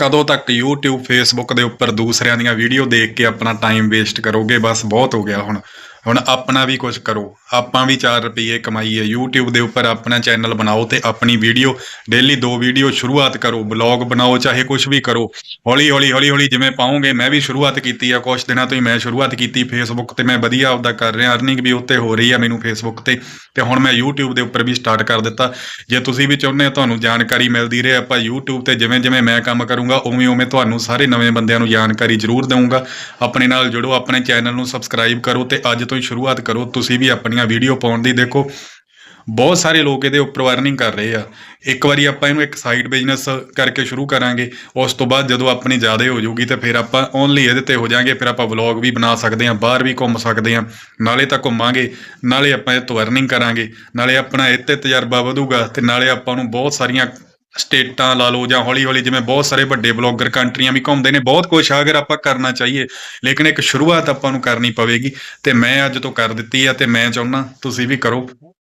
ਕਦੋਂ ਤੱਕ YouTube, Facebook ਦੇ ਉੱਪਰ ਦੂਸਰਿਆਂ ਦੀਆਂ ਵੀਡੀਓ ਦੇਖ ਕੇ ਆਪਣਾ ਟਾਈਮ ਵੇਸਟ ਕਰੋਗੇ? ਬਸ ਬਹੁਤ ਹੋ ਗਿਆ ਹੁਣ। ਹੁਣ ਆਪਣਾ ਵੀ ਕੁਝ ਕਰੋ। ਆਪਾਂ ਵੀ 4 ਰੁਪਏ ਕਮਾਈਏ। YouTube ਦੇ ਉੱਪਰ ਆਪਣਾ ਚੈਨਲ ਬਣਾਓ ਤੇ ਆਪਣੀ ਵੀਡੀਓ ਡੇਲੀ ਦੋ ਵੀਡੀਓ ਸ਼ੁਰੂਆਤ ਕਰੋ। ਬਲੌਗ ਬਣਾਓ, ਚਾਹੇ ਕੁਝ ਵੀ ਕਰੋ। ਹੌਲੀ ਹੌਲੀ ਹੌਲੀ ਹੌਲੀ ਜਿਵੇਂ ਪਾਉਂਗੇ ਮੈਂ ਵੀ ਸ਼ੁਰੂਆਤ ਕੀਤੀ ਆ ਕੁਝ ਦਿਨਾਂ ਤੋਂ ਹੀ। ਮੈਂ ਸ਼ੁਰੂਆਤ ਕੀਤੀ Facebook ਤੇ। ਮੈਂ ਵਧੀਆ ਆਪਦਾ ਕਰ ਰਿਹਾ। ਅਰਨਿੰਗ ਵੀ ਉੱਤੇ ਹੋ ਰਹੀ ਆ ਮੈਨੂੰ Facebook ਤੇ। ਤੇ ਹੁਣ ਮੈਂ YouTube ਦੇ ਉੱਪਰ ਵੀ ਸਟਾਰਟ ਕਰ ਦਿੱਤਾ। ਜੇ ਤੁਸੀਂ ਵੀ ਚਾਹੁੰਦੇ ਹੋ ਤੁਹਾਨੂੰ ਜਾਣਕਾਰੀ ਮਿਲਦੀ ਰਹੇ, ਆਪਾਂ YouTube ਤੇ ਜਿਵੇਂ ਜਿਵੇਂ ਮੈਂ ਕੰਮ ਕਰੂੰਗਾ, ਉਵੇਂ ਉਵੇਂ ਤੁਹਾਨੂੰ ਸਾਰੇ ਨਵੇਂ ਬੰਦਿਆਂ ਨੂੰ ਜਾਣਕਾਰੀ ਜ਼ਰੂਰ ਦਊਂਗਾ। ਆਪਣੇ ਨਾਲ ਜੁੜੋ, ਆਪਣੇ ਚੈਨਲ ਨੂੰ ਸਬਸਕ੍ਰਾਈਬ ਕਰੋ ਤੇ ਅੱਜ ਤੋਂ ਹੀ ਸ਼ੁਰੂਆਤ ਕਰੋ, ਤੁਸੀਂ ਵੀ ਆਪਣੀਆਂ ਵੀਡੀਓ ਪਾਉਣ ਦੀ ਦੇਖੋ। ਬਹੁਤ ਸਾਰੇ ਲੋਕ ਇਹਦੇ ਉੱਪਰ ਅਰਨਿੰਗ ਕਰ ਰਹੇ ਆ। ਇੱਕ ਵਾਰੀ ਆਪਾਂ ਇਹਨੂੰ ਇੱਕ ਸਾਈਡ ਬਿਜ਼ਨਸ ਕਰਕੇ ਸ਼ੁਰੂ ਕਰਾਂਗੇ, ਉਸ ਤੋਂ ਬਾਅਦ ਜਦੋਂ ਆਪਣੀ ਜ਼ਿਆਦਾ ਹੋ ਜਾਊਗੀ ਤੇ ਫਿਰ ਆਪਾਂ ਓਨਲੀ ਇਹਦੇ ਤੇ ਹੋ ਜਾਾਂਗੇ, ਫਿਰ ਆਪਾਂ ਵਲੌਗ ਵੀ ਬਣਾ ਸਕਦੇ ਹਾਂ, ਬਾਹਰ ਵੀ ਘੁੰਮ ਸਕਦੇ ਹਾਂ, ਨਾਲੇ ਤਾਂ ਘੁੰਮਾਂਗੇ, ਨਾਲੇ ਆਪਾਂ ਇਹ ਤੋਂ ਅਰਨਿੰਗ ਕਰਾਂਗੇ, ਨਾਲੇ ਆਪਣਾ ਇਹ ਤੇ ਤਜਰਬਾ ਵਧੂਗਾ ਤੇ ਨਾਲੇ ਆਪਾਂ ਨੂੰ ਬਹੁਤ ਸਾਰੀਆਂ ਸਟੇਟਾਂ ਲਾ ਲਓ ਜਾਂ ਹੌਲੀ ਹੌਲੀ ਜਿਵੇਂ ਬਹੁਤ ਸਾਰੇ ਵੱਡੇ ਬਲੌਗਰ ਕੰਟਰੀਆਂ ਵੀ ਘੁੰਮਦੇ ਨੇ, ਬਹੁਤ ਕੁਝ ਆ ਅਗਰ ਆਪਾਂ ਕਰਨਾ ਚਾਹੀਏ, ਲੇਕਿਨ ਇੱਕ ਸ਼ੁਰੂਆਤ ਆਪਾਂ ਨੂੰ ਕਰਨੀ ਪਵੇਗੀ ਤੇ ਮੈਂ ਅੱਜ ਤੋਂ ਕਰ ਦਿੱਤੀ ਆ ਤੇ ਮੈਂ ਚਾਹੁੰਦਾ ਤੁਸੀਂ ਵੀ ਕਰੋ।